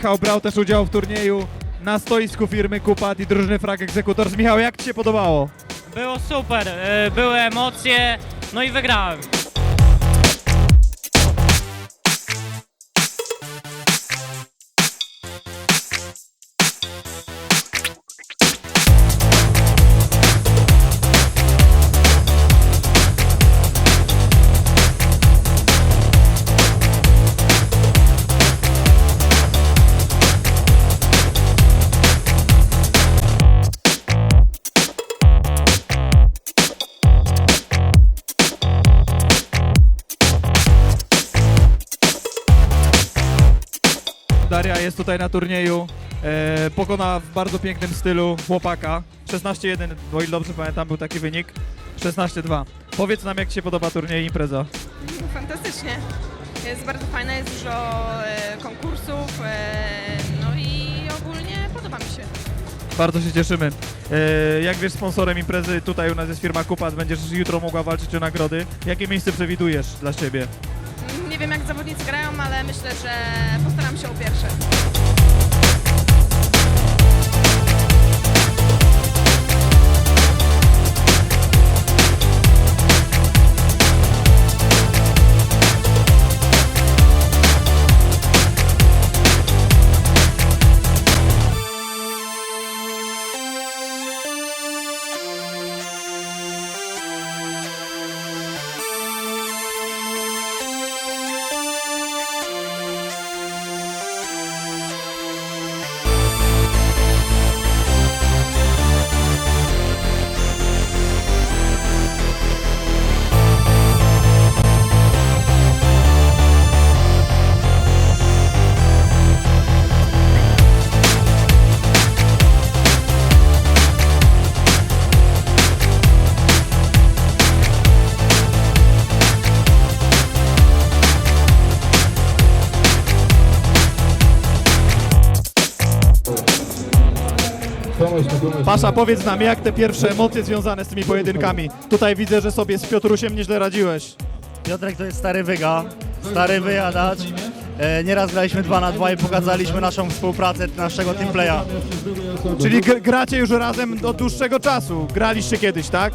Michał brał też udział w turnieju na stoisku firmy Kupat i drużyny Frag Executors. Michał, jak Ci się podobało? Było super, e, były emocje, no i wygrałem. Daria jest tutaj na turnieju. E, pokona w bardzo pięknym stylu chłopaka. 16-1, o ile dobrze pamiętam, był taki wynik. 16-2. Powiedz nam, jak Ci się podoba turniej i impreza. Fantastycznie. Jest bardzo fajne, jest dużo e, konkursów, e, no i ogólnie podoba mi się. Bardzo się cieszymy. E, jak wiesz, sponsorem imprezy tutaj u nas jest firma Kupat. Będziesz jutro mogła walczyć o nagrody. Jakie miejsce przewidujesz dla siebie? Nie wiem jak zawodnicy grają, ale myślę, że postaram się Pasza, powiedz nam, jak te pierwsze emocje związane z tymi pojedynkami? Tutaj widzę, że sobie z Piotrusiem nieźle radziłeś. Piotrek to jest stary wyga, stary wyjadacz. E, nieraz graliśmy 2 na 2 i pokazaliśmy naszą współpracę naszego teamplaya. Czyli gr- gracie już razem od dłuższego czasu. Graliście kiedyś, tak?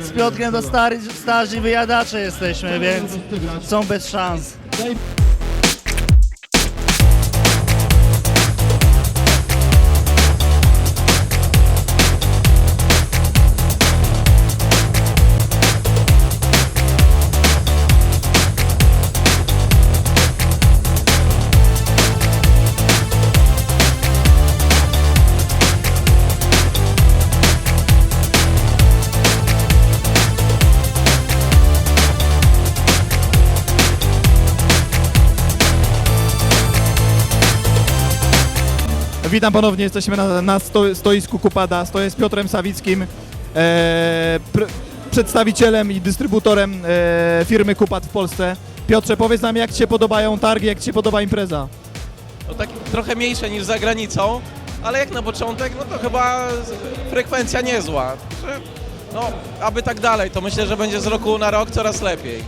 Z Piotrkiem to stary, starzy wyjadacze jesteśmy, więc są bez szans. Witam ponownie, jesteśmy na, na sto, stoisku Kupada. Stoję z Piotrem Sawickim, e, pr, przedstawicielem i dystrybutorem e, firmy Kupad w Polsce. Piotrze, powiedz nam, jak Ci się podobają targi, jak Ci się podoba impreza? No tak trochę mniejsze niż za granicą, ale jak na początek, no to chyba frekwencja niezła. No, aby tak dalej, to myślę, że będzie z roku na rok coraz lepiej.